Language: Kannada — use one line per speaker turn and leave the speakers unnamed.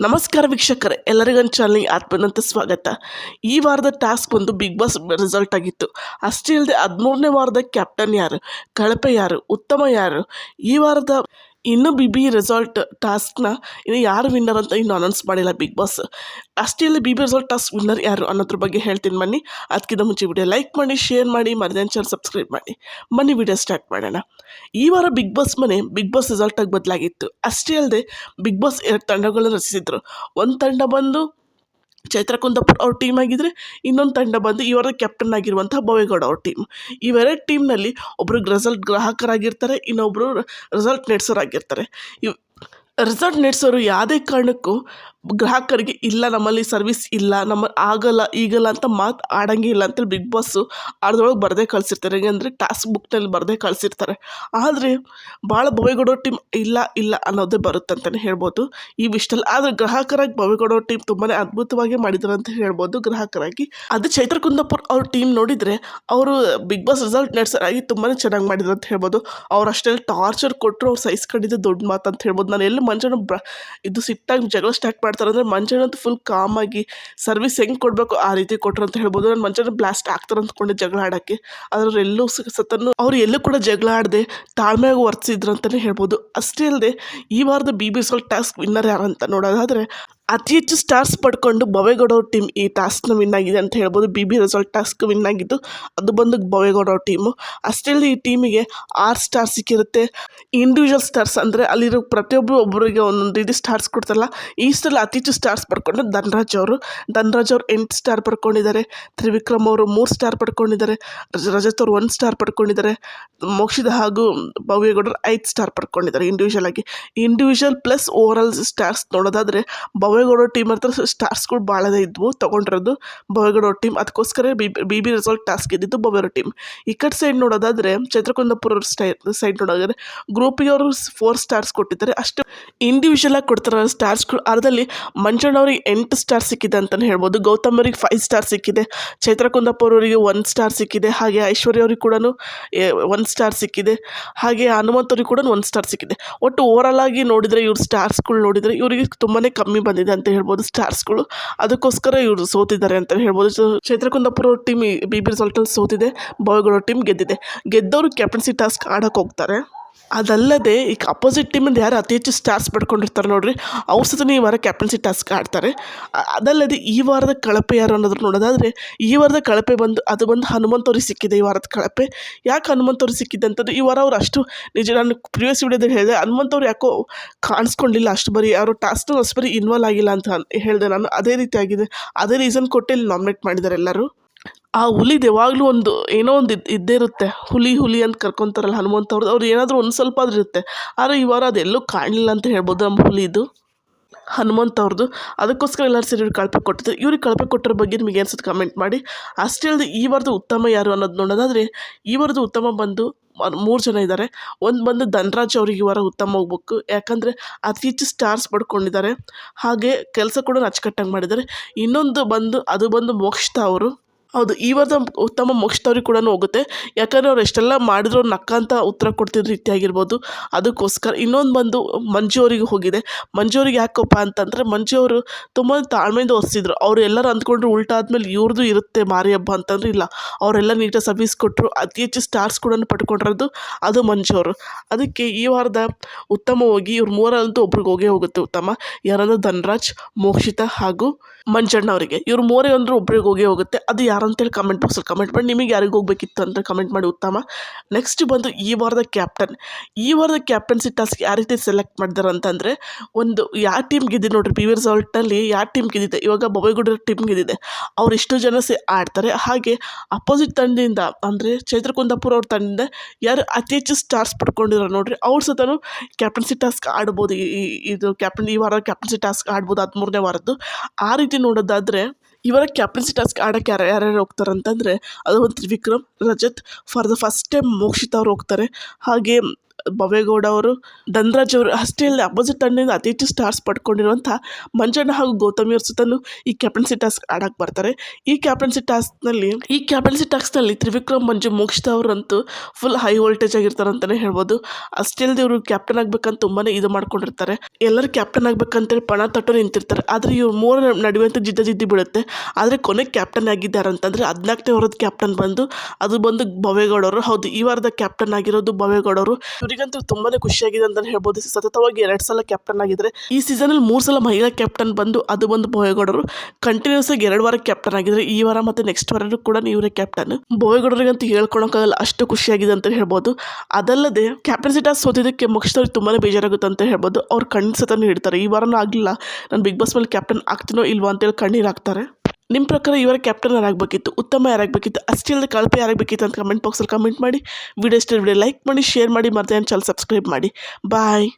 ನಮಸ್ಕಾರ ವೀಕ್ಷಕರೇ, ಎಲ್ಲರಿಗೂ ಚಾನಲ್ಗೆ ಆತ್ಮನಂತ ಸ್ವಾಗತ. ಈ ವಾರದ ಟಾಸ್ಕ್ ಬಂದು ಬಿಗ್ ಬಾಸ್ ರಿಸಲ್ಟ್ ಆಗಿತ್ತು. ಅಷ್ಟೇ ಇಲ್ಲದೆ ಹದಿಮೂರನೇ ವಾರದ ಕ್ಯಾಪ್ಟನ್ ಯಾರು? ಕಳಪೆ ಯಾರು? ಉತ್ತಮ ಯಾರು? ಈ ವಾರದ ಇನ್ನೂ ಬಿ ಬಿ ರಿಸಲ್ಟ್ ಟಾಸ್ಕ್ನ ಇನ್ನು ಯಾರು ವಿನ್ನರ್ ಅಂತ ಇನ್ನೂ ಅನೌನ್ಸ್ ಮಾಡಿಲ್ಲ ಬಿಗ್ ಬಾಸ್ ಅಷ್ಟೇ B B result task winner ಯಾರು ಅನ್ನೋದ್ರ ಬಗ್ಗೆ ಹೇಳ್ತೀನಿ ಬನ್ನಿ. ಅದಕ್ಕಿಂತ ಮುಂಚೆ ವಿಡಿಯೋ ಲೈಕ್ ಮಾಡಿ ಶೇರ್ ಮಾಡಿ ಮರಿದಾನ್ ಚಾನಲ್ ಸಬ್ಸ್ಕ್ರೈಬ್ ಮಾಡಿ. ಬನ್ನಿ ವಿಡಿಯೋ ಸ್ಟಾರ್ಟ್ ಮಾಡೋಣ. ಈ ವಾರ ಬಿಗ್ ಬಾಸ್ ಮನೆ ಬಿಗ್ ಬಾಸ್ ರಿಸಲ್ಟಾಗಿ ಬದಲಾಗಿತ್ತು. ಅಷ್ಟೇ ಅಲ್ಲದೆ ಬಿಗ್ ಬಾಸ್ ಎರಡು ತಂಡಗಳನ್ನು ರಚಿಸಿದ್ರು. ಒಂದು ತಂಡ ಬಂದು ಚೈತ್ರ ಕುಂದಾಪುರ್ ಅವ್ರ ಟೀಮ್ ಆಗಿದ್ದರೆ ಇನ್ನೊಂದು ತಂಡ ಬಂದು ಇವರ ಕ್ಯಾಪ್ಟನ್ ಆಗಿರುವಂಥ ಭವೇಗೌಡ ಅವ್ರ ಟೀಮ್ ಇವೆರಡು ಟೀಮ್ನಲ್ಲಿ ಒಬ್ಬರು ರಿಸಲ್ಟ್ ಗ್ರಾಹಕರಾಗಿರ್ತಾರೆ ಇನ್ನೊಬ್ಬರು ರಿಸಲ್ಟ್ ನೆಡ್ಸೋರಾಗಿರ್ತಾರೆ ಇವ್ ರಿಸಲ್ಟ್ ನೆಡ್ಸೋರು ಯಾವುದೇ ಕಾರಣಕ್ಕೂ ಗ್ರಾಹಕರಿಗೆ ಇಲ್ಲ, ನಮ್ಮಲ್ಲಿ ಸರ್ವಿಸ್ ಇಲ್ಲ, ನಮ್ಮ ಆಗಲ್ಲ, ಈಗಲ್ಲ ಅಂತ ಮಾತು ಆಡಂಗೆ ಇಲ್ಲ ಅಂತೇಳಿ ಬಿಗ್ ಬಾಸ್ಸು ಅದ್ರೊಳಗೆ ಬರದೇ ಕಳಿಸಿರ್ತಾರೆ. ಹೇಗೆಂದರೆ ಟಾಸ್ಕ್ ಬುಕ್ನಲ್ಲಿ ಬರದೇ ಕಳಿಸಿರ್ತಾರೆ. ಆದರೆ ಭಾಳ ಭವೇಗೌಡ ಟೀಮ್ ಇಲ್ಲ ಇಲ್ಲ ಅನ್ನೋದೇ ಬರುತ್ತೆ ಅಂತಲೇ ಹೇಳ್ಬೋದು. ಈ ವಿಷಯದಲ್ಲಿ ಆದರೆ ಗ್ರಾಹಕರಾಗಿ ಭವೇಗೌಡ ಟೀಮ್ ತುಂಬಾ ಅದ್ಭುತವಾಗಿ ಮಾಡಿದ್ದಾರೆ ಅಂತ ಹೇಳ್ಬೋದು. ಗ್ರಾಹಕರಾಗಿ ಅದು ಚೈತ್ರ ಕುಂದಾಪುರ್ ಅವ್ರ ಟೀಮ್ ನೋಡಿದರೆ ಅವರು ಬಿಗ್ ಬಾಸ್ ರಿಸಲ್ಟ್ ನಡೆಸೋರಾಗಿ ತುಂಬಾ ಚೆನ್ನಾಗಿ ಮಾಡಿದ್ರು ಅಂತ ಹೇಳ್ಬೋದು. ಅವ್ರು ಅಷ್ಟೆಲ್ಲ ಟಾರ್ಚರ್ ಕೊಟ್ಟರು ಅವ್ರು ಸಹಿಸ್ಕೊಂಡಿದ್ದು ದೊಡ್ಡ ಮಾತು ಅಂತ ಹೇಳ್ಬೋದು. ನಾನು ಎಲ್ಲಿ ಮಂಜನ ಇದು ಸಿಟ್ಟಾಗಿ ಜಗಳ ಸ್ಟಾರ್ಟ್ ಮಾಡ್ತಾರೆ ಅಂದರೆ ಮಂಚನಂತೂ ಫುಲ್ ಆಗಿ ಸರ್ವಿಸ್ ಹೆಂಗೆ ಕೊಡಬೇಕು ಆ ರೀತಿ ಕೊಟ್ಟರು ಅಂತ ಹೇಳ್ಬೋದು. ನಾನು ಮಂಚನ ಬ್ಲಾಸ್ಟ್ ಆಗ್ತಾರೆ ಅಂದ್ಕೊಂಡೆ ಜಗಳ ಆಡೋಕ್ಕೆ. ಆದರೆ ಎಲ್ಲೂ ಸತನ್ನು ಅವ್ರು ಎಲ್ಲೂ ಕೂಡ ಜಗಳ ಆಡದೆ ತಾಳ್ಮೆಯಾಗಿ ವರ್ತಿಸಿದ್ರು ಅಂತಲೇ ಹೇಳ್ಬೋದು. ಅಷ್ಟೇ ಅಲ್ಲದೆ ಈ ವಾರದ B B soul task winner ಯಾರಂತ ನೋಡೋದಾದರೆ ಅತಿ ಹೆಚ್ಚು ಸ್ಟಾರ್ಸ್ ಪಡ್ಕೊಂಡು ಭವೇಗೌಡ ಅವ್ರ ಟೀಮ್ ಈ ಟಾಸ್ಕ್ನ ವಿನ್ ಆಗಿದೆ ಅಂತ ಹೇಳ್ಬೋದು. B B result task win ಆಗಿದ್ದು ಅದು ಬಂದು ಭವೇಗೌಡ ಅವ್ರ ಟೀಮು ಅಷ್ಟರಲ್ಲಿ ಈ ಟೀಮಿಗೆ ಆರು ಸ್ಟಾರ್ ಸಿಕ್ಕಿರುತ್ತೆ. ಇಂಡಿವಿಜುವಲ್ ಸ್ಟಾರ್ಸ್ ಅಂದರೆ ಅಲ್ಲಿರೋ ಪ್ರತಿಯೊಬ್ಬರು ಒಬ್ಬರಿಗೆ ಒಂದೊಂದು ರೀತಿ ಸ್ಟಾರ್ಸ್ ಕೊಡ್ತಾರಲ್ಲ, ಈ ಸಲ ಅತಿ ಹೆಚ್ಚು ಸ್ಟಾರ್ಸ್ ಪಡ್ಕೊಂಡು ಧನ್ರಾಜ್ ಅವರು. ಧನ್ರಾಜ್ ಅವರು ಎಂಟು ಸ್ಟಾರ್ ಪಡ್ಕೊಂಡಿದ್ದಾರೆ. ತ್ರಿವಿಕ್ರಮ್ ಅವರು ಮೂರು ಸ್ಟಾರ್ ಪಡ್ಕೊಂಡಿದ್ದಾರೆ. ರಜ- ರಜತ್ ಅವರು ಒಂದು ಸ್ಟಾರ್ ಪಡ್ಕೊಂಡಿದ್ದಾರೆ. ಮೋಕ್ಷಿದ ಹಾಗೂ ಭವ್ಯಗೌಡರು ಐದು ಸ್ಟಾರ್ ಪಡ್ಕೊಂಡಿದ್ದಾರೆ ಇಂಡಿವಿಜುವಲ್ ಆಗಿ. Individual plus over all stars ನೋಡೋದಾದರೆ ಭವ್ಯಗೌಡ ಟೀಮ್ ಹತ್ರ ಸ್ಟಾರ್ಸ್ಗಳು ಭಾಳದೇ ಇದ್ವು. ತೊಗೊಂಡಿರೋದು ಭವ್ಯಗೌಡ ಟೀಮ್. ಅದಕ್ಕೋಸ್ಕರ B B B result task ಇದ್ದಿದ್ದು ಭವ್ಯರ ಟೀಮ್. ಈ ಕಡೆ ಸೈಡ್ ನೋಡೋದಾದರೆ ಚಂದ್ರಕುಂದಪುರ ಸ್ಟೈ ಸೈಡ್ ನೋಡೋದಾದರೆ ಗ್ರೂಪಿಗೆ ಅವರು ಫೋರ್ ಸ್ಟಾರ್ಸ್ ಕೊಟ್ಟಿದ್ದಾರೆ. ಅಷ್ಟು ಇಂಡಿವಿಜುವಲ್ ಆಗಿ ಕೊಡ್ತಾರೆ ಸ್ಟಾರ್ಸ್ಗಳು ಅರ್ಧದಲ್ಲಿ ಮಂಜಣ್ಣವ್ರಿಗೆ ಎಂಟು ಸ್ಟಾರ್ ಸಿಕ್ಕಿದೆ ಅಂತಲೇ ಹೇಳ್ಬೋದು. ಗೌತಮ್ ಅವ್ರಿಗೆ ಫೈವ್ ಸ್ಟಾರ್ ಸಿಕ್ಕಿದೆ. ಚೈತ್ರ ಕುಂದಾಪುರ ಅವರಿಗೆ ಒನ್ ಸ್ಟಾರ್ ಸಿಕ್ಕಿದೆ. ಹಾಗೆ ಐಶ್ವರ್ಯ ಅವ್ರಿಗೆ ಕೂಡ ಒನ್ ಸ್ಟಾರ್ ಸಿಕ್ಕಿದೆ. ಹಾಗೆ ಹನುಮಂತ್ ಅವ್ರಿಗೆ ಕೂಡ ಒಂದು ಸ್ಟಾರ್ ಸಿಕ್ಕಿದೆ. ಒಟ್ಟು ಓವರಾಲ್ ಆಗಿ ನೋಡಿದರೆ ಇವ್ರ ಸ್ಟಾರ್ಸ್ಗಳು ನೋಡಿದರೆ ಇವರಿಗೆ ತುಂಬಾ ಕಮ್ಮಿ ಬಂದಿದೆ. ಅಂತ ಹೇಳ್ಬೋದು ಸ್ಟಾರ್ಸ್ಗಳು. ಅದಕ್ಕೋಸ್ಕರ ಇವರು ಸೋತಿದ್ದಾರೆ ಅಂತ ಹೇಳ್ಬೋದು. ಚೈತ್ರ ಟೀಮ್ ಬಿ ಬಿ ರಿಸಲ್ಟಲ್ಲಿ ಸೋತಿದೆ. ಬಾಯ್ಗಳ ಟೀಮ್ ಗೆದ್ದಿದೆ. ಗೆದ್ದವರು ಕ್ಯಾಪ್ಟನ್ಸಿ ಟಾಸ್ಕ್ ಆಡೋಕೆ ಹೋಗ್ತಾರೆ. ಅದಲ್ಲದೆ ಈಗ ಅಪೋಸಿಟ್ ಟೀಮಿಂದ ಯಾರು ಅತಿ ಹೆಚ್ಚು ಸ್ಟಾರ್ಸ್ ಪಡ್ಕೊಂಡಿರ್ತಾರೆ ನೋಡಿರಿ, ಅವ್ರ ಸತ ಈ ವಾರ ಕ್ಯಾಪ್ಟನ್ಸಿ ಟಾಸ್ಕ್ ಆಡ್ತಾರೆ. ಅದಲ್ಲದೆ ಈ ವಾರದ ಕಳಪೆ ಯಾರು ಅನ್ನೋದ್ರ ನೋಡೋದಾದರೆ, ಈ ವಾರದ ಕಳಪೆ ಬಂದು, ಅದು ಬಂದು ಹನುಮಂತ್ ಅವ್ರಿಗೆ ಸಿಕ್ಕಿದೆ ಈ ವಾರದ ಕಳಪೆ. ಯಾಕೆ ಹನುಮಂತ್ ಅವ್ರಿಗೆ ಸಿಕ್ಕಿದೆ ಅಂತಂದ್ರೆ, ಈ ವಾರ ಅವ್ರು ಅಷ್ಟು, ನಿಜ ನಾನು ಪ್ರಿವಿಯಸ್ ವಿಡಿಯೋದಲ್ಲಿ ಹೇಳಿದೆ ಹನುಮಂತ್ ಅವ್ರು ಯಾಕೋ ಕಾಣಿಸ್ಕೊಂಡಿಲ್ಲ ಅಷ್ಟು ಬರೀ ಯಾರು ಟಾಸ್ಕ್ನ ಅಷ್ಟು ಬರೀ ಇನ್ವಾಲ್ವ್ ಆಗಿಲ್ಲ ಅಂತ ಹೇಳಿದೆ ನಾನು. ಅದೇ ರೀತಿ ಆಗಿದೆ. ಅದೇ ರೀಸನ್ ಕೊಟ್ಟು ಇಲ್ಲಿ ನಾಮಿನೇಟ್ ಮಾಡಿದ್ದಾರೆ ಎಲ್ಲರೂ. ಆ ಹುಲಿದು ಯಾವಾಗಲೂ ಒಂದು ಏನೋ ಒಂದು ಇದ್- ಇದ್ದೇ ಇರುತ್ತೆ. ಹುಲಿ ಹುಲಿ ಅಂತ ಕರ್ಕೊತಾರಲ್ಲ ಹನುಮಂತ ಅವ್ರದ್ದು ಅವ್ರು ಏನಾದರೂ ಒಂದು ಸ್ವಲ್ಪ ಆದ್ರೂ ಇರುತ್ತೆ. ಆದರೆ ಈ ವಾರ ಅದೆಲ್ಲೂ ಕಾಣಲಿಲ್ಲ ಅಂತ ಹೇಳ್ಬೋದು ನಮ್ಮ ಹುಲಿದು ಹನುಮಂತ ಅವ್ರದ್ದು ಅದಕ್ಕೋಸ್ಕರ ಎಲ್ಲರೂ ಸೇರಿ ಇವ್ರಿಗೆ ಕಳಪೆ ಕೊಟ್ಟಿದ್ರು. ಇವ್ರಿಗೆ ಕಳಪೆ ಕೊಟ್ಟಿರೋ ಬಗ್ಗೆ ನಿಮಗೆ ಅನ್ಸುತ್ತೆ ಕಮೆಂಟ್ ಮಾಡಿ. ಅಷ್ಟೇ ಅಲ್ಲದೆ ಈ ವಾರದ ಉತ್ತಮ ಯಾರು ಅನ್ನೋದು ನೋಡೋದಾದರೆ, ಈ ವಾರದ ಉತ್ತಮ ಬಂದು ಮೂರು ಜನ ಇದ್ದಾರೆ ಒಂದು ಬಂದು ಧನರಾಜ್ ಅವ್ರಿಗೆ ಈ ವಾರ ಉತ್ತಮ ಹೋಗ್ಬೇಕು. ಯಾಕಂದರೆ ಅತಿ ಹೆಚ್ಚು ಸ್ಟಾರ್ಸ್ ಪಡ್ಕೊಂಡಿದ್ದಾರೆ. ಹಾಗೆ ಕೆಲಸ ಕೂಡ ಅಚ್ಚುಕಟ್ಟಾಗಿ ಮಾಡಿದ್ದಾರೆ. ಇನ್ನೊಂದು ಬಂದು, ಅದು ಬಂದು ಮೋಕ್ಷಿತಾ ಅವರು. ಹೌದು, ಈ ಉತ್ತಮ ಮೋಕ್ಷದವ್ರಿಗೆ ಕೂಡ ಹೋಗುತ್ತೆ. ಯಾಕಂದರೆ ಅವ್ರು ಎಷ್ಟೆಲ್ಲ ಮಾಡಿದ್ರು ನಕ್ಕಂತ ಉತ್ತರ ಕೊಡ್ತಿದ್ದ ರೀತಿ ಆಗಿರ್ಬೋದು ಅದಕ್ಕೋಸ್ಕರ ಇನ್ನೊಂದು ಬಂದು ಮಂಜು ಅವರಿಗೆ ಹೋಗಿದೆ. ಮಂಜು ಅವ್ರಿಗೆ ಯಾಕಪ್ಪ ಅಂತಂದರೆ, ಮಂಜು ಅವರು ತುಂಬ ತಾಳ್ಮೆಯಿಂದ ಒರೆಸಿದ್ರು ಅವ್ರು ಎಲ್ಲರೂ ಅಂದ್ಕೊಂಡ್ರು ಉಲ್ಟಾ ಆದಮೇಲೆ ಇವ್ರದ್ದು ಇರುತ್ತೆ ಮಾರಿ ಹಬ್ಬ ಅಂತಂದ್ರೆ ಇಲ್ಲ. ಅವರೆಲ್ಲ ನೀಟಾಗಿ ಸರ್ವಿಸ್ ಕೊಟ್ಟರು ಅತಿ ಹೆಚ್ಚು ಸ್ಟಾರ್ಸ್ ಕೂಡ ಪಡ್ಕೊಂಡಿರೋದು ಅದು ಮಂಜು ಅವರು. ಅದಕ್ಕೆ ಈ ವಾರದ ಉತ್ತಮವಾಗಿ ಇವ್ರು ಮೂರರಂತೂ ಒಬ್ರಿಗೆ ಹೋಗೇ ಹೋಗುತ್ತೆ ಉತ್ತಮ. ಯಾರಂದ್ರೆ ಧನ್ರಾಜ್, ಮೋಕ್ಷಿತ ಹಾಗೂ ಮಂಜಣ್ಣ ಅವರಿಗೆ. ಇವ್ರು ಮೂರೇ ಅಂದ್ರೆ ಒಬ್ರಿಗೆ ಹೋಗಿ ಹೋಗುತ್ತೆ. ಅದು ಯಾರು ಅಂತೇಳಿ ಕಮೆಂಟ್ ಬಾಕ್ಸಲ್ಲಿ ಕಮೆಂಟ್ ಮಾಡಿ, ನಿಮಗೆ ಯಾರಿಗೆ ಹೋಗ್ಬೇಕಿತ್ತು ಅಂತ ಕಮೆಂಟ್ ಮಾಡಿ ಉತ್ತಮ. ನೆಕ್ಸ್ಟ್ ಬಂದು ಈ ವಾರದ ಕ್ಯಾಪ್ಟನ್ ಈ ವಾರದ ಕ್ಯಾಪ್ಟನ್ಸಿ ಟಾಸ್ಕ್ ಯಾವ ರೀತಿ ಸೆಲೆಕ್ಟ್ ಮಾಡಿದಾರೆ ಅಂತಂದರೆ, ಒಂದು ಯಾವ ಟೀಮ್ ಗೆದ್ದಿದೆ ನೋಡ್ರಿ ಪಿ ವಿ ರಿಸಲ್ಟಲ್ಲಿ ಯಾವ ಟೀಮ್ ಗೆದ್ದಿದೆ. ಇವಾಗ ಬೊಬೈಗುಡ್ರ ಟೀಮ್ ಗೆದ್ದಿದೆ. ಅವ್ರು ಇಷ್ಟು ಜನ ಸೇ ಆಡ್ತಾರೆ. ಹಾಗೆ ಅಪೋಸಿಟ್ ತಂಡದಿಂದ ಅಂದರೆ ಚೈತ್ರ ಕುಂದಾಪುರ ಅವ್ರ ತಂಡದಿಂದ ಯಾರು ಅತಿ ಹೆಚ್ಚು ಸ್ಟಾರ್ಸ್ ಪಡ್ಕೊಂಡಿರೋ ನೋಡ್ರಿ, ಅವ್ರ ಸತನು ಕ್ಯಾಪ್ಟನ್ಸಿ ಟಾಸ್ಕ್ ಆಡ್ಬೋದು. ಈ- ಇದು ಕ್ಯಾಪ್ಟನ್ ಈ ವಾರ ಕ್ಯಾಪ್ಟನ್ಸಿ ಟಾಸ್ಕ್ ಆಡ್ಬೋದು ಹದಿಮೂರನೇ ವಾರದ್ದು. ಆ ನೋಡೋದಾದರೆ ಇವರ ಕ್ಯಾಪ್ಟನ್ಸಿ ಟಾಸ್ಕ್ ಆಡೋಕ್ಕೆ ಯಾರು ಯಾರ್ಯಾರು ಹೋಗ್ತಾರೆ ಅಂತಂದರೆ ಅದು ಒಂದು Trivikram, Rajath, for the first time Mokshitha ಅವ್ರು ಹೋಗ್ತಾರೆ. ಹಾಗೆ ಭವೇಗೌಡ ಅವರು, ಧನ್ರಾಜ್ ಅವರು ಅಲ್ಲದೆ ಅಪೋಸಿಟ್ ತಂಡದಿಂದ ಅತಿ ಹೆಚ್ಚು ಸ್ಟಾರ್ಸ್ ಪಡ್ಕೊಂಡಿರುವಂಥ ಮಂಜಣ್ಣ ಹಾಗೂ ಗೌತಮಿ ಅವ್ರ ಸುತ್ತಲೂ ಈ ಕ್ಯಾಪ್ಟನ್ಸಿ ಟಾಸ್ಕ್ ಆಡಕ್ಕೆ ಬರ್ತಾರೆ. ಈ ಕ್ಯಾಪ್ಟನ್ಸಿ ಟಾಸ್ಕ್ನಲ್ಲಿ, ಈ ಕ್ಯಾಪ್ಟನ್ಸಿ ಟಾಸ್ಕ್ನಲ್ಲಿ ತ್ರಿವಿಕ್ರಮ್, ಮಂಜು, ಮೋಕ್ಷಿತ ಅವರಂತೂ ಫುಲ್ ಹೈ ವೋಲ್ಟೇಜ್ ಆಗಿರ್ತಾರೆ ಅಂತಲೇ ಹೇಳ್ಬೋದು. ಅಲ್ಲದೆ ಇವರು ಕ್ಯಾಪ್ಟನ್ ಆಗ್ಬೇಕಂತ ತುಂಬಾ ಇದು ಮಾಡ್ಕೊಂಡಿರ್ತಾರೆ. ಎಲ್ಲರೂ ಕ್ಯಾಪ್ಟನ್ ಆಗ್ಬೇಕಂತೇಳಿ ಪಣ ತಟ್ಟು ನಿಂತಿರ್ತಾರೆ. ಆದರೆ ಇವ್ರು ಮೂರ ನಡುವೆ ಅಂತ ಜಿದ್ದ ಜಿದ್ದಿ ಬೀಳುತ್ತೆ. ಆದರೆ ಕೊನೆ ಕ್ಯಾಪ್ಟನ್ ಆಗಿದ್ದಾರೆ ಅಂತಂದರೆ ಹದಿನಾಲ್ಕನೇ ವಾರದ ಕ್ಯಾಪ್ಟನ್ ಬಂದು, ಅದು ಬಂದು ಭವೇಗೌಡರು ಹೌದು, ಈ ವಾರದ ಕ್ಯಾಪ್ಟನ್ ಆಗಿರೋದು ಭವೇಗೌಡರು ಇವರಿಗಂತೂ ತುಂಬಾನೇ ಖುಷಿಯಾಗಿದೆ ಅಂತಲೇ ಹೇಳ್ಬೋದು. ಸತತವಾಗಿ ಎರಡು ಸಲ ಕ್ಯಾಪ್ಟನ್ ಆಗಿದ್ದಾರೆ ಈ ಸೀಸನ್ ಅಲ್ಲಿ ಮೂರು ಸಲ ಮಹಿಳಾ ಕ್ಯಾಪ್ಟನ್ ಬಂದು ಅದು ಬಂದು ಬೋಯಗೌಡರು ಕಂಟಿನ್ಯೂಸ್ ಆಗಿ ಎರಡು ವಾರ ಕ್ಯಾಪ್ಟನ್ ಆಗಿದ್ದಾರೆ ಈ ವಾರ ಮತ್ತೆ ನೆಕ್ಸ್ಟ್ ವಾರ ಕೂಡ ಇವರೇ ಕ್ಯಾಪ್ಟನ್ ಬೋಯಗೌಡರಿಗಂತೂ ಹೇಳ್ಕೊಳಕ್ಕಾಗಲ್ಲ ಅಷ್ಟು ಖುಷಿಯಾಗಿದೆ ಅಂತ ಹೇಳ್ಬೋದು. ಅದಲ್ಲದೆ ಕ್ಯಾಪ್ಟನ್ಸಿ ಟಾಸ್ ಸೋತಿದ್ದಕ್ಕೆ ಮುಗಿಸಿದವ್ರಿಗೆ ತುಂಬಾನೇ ಬೇಜಾರಾಗುತ್ತೆ ಅಂತ ಹೇಳ್ಬೋದು. ಅವ್ರು ಕಣ್ಣು ಸತನೂ ಹಿಡ್ತಾರೆ. ಈ ವಾರನೂ ಆಗಲಿಲ್ಲ. ನಾನು ಬಿಗ್ ಬಾಸ್ ಮೇಲೆ ಕ್ಯಾಪ್ಟನ್ ಆಗ್ತೀನೋ ಇಲ್ವೋ ಅಂತೇಳಿ ಕಣ್ಣೀರು ಹಾಕ್ತಾರೆ. ನಿಮ್ಮ ಪ್ರಕಾರ ಇವರ ಕ್ಯಾಪ್ಟನ್ ಯಾರಾಗಬೇಕಿತ್ತು? ಉತ್ತಮ ಯಾರಾಗಬೇಕಿತ್ತು? ಅಷ್ಟೇ ಅಲ್ಲದೆ ಕಳಪೆ ಯಾರಾಗಬೇಕಿತ್ತು ಅಂತ ಕಮೆಂಟ್ ಬಾಕ್ಸಲ್ಲಿ ಕಮೆಂಟ್ ಮಾಡಿ. ವಿಡಿಯೋ ಇಷ್ಟ ವಿಡಿಯೋ ಲೈಕ್ ಮಾಡಿ ಶೇರ್ ಮಾಡಿ ಮತ್ತೆ ನನ್ನ ಚಾನಲ್ ಸಬ್ಸ್ಕ್ರೈಬ್ ಮಾಡಿ. ಬಾಯ್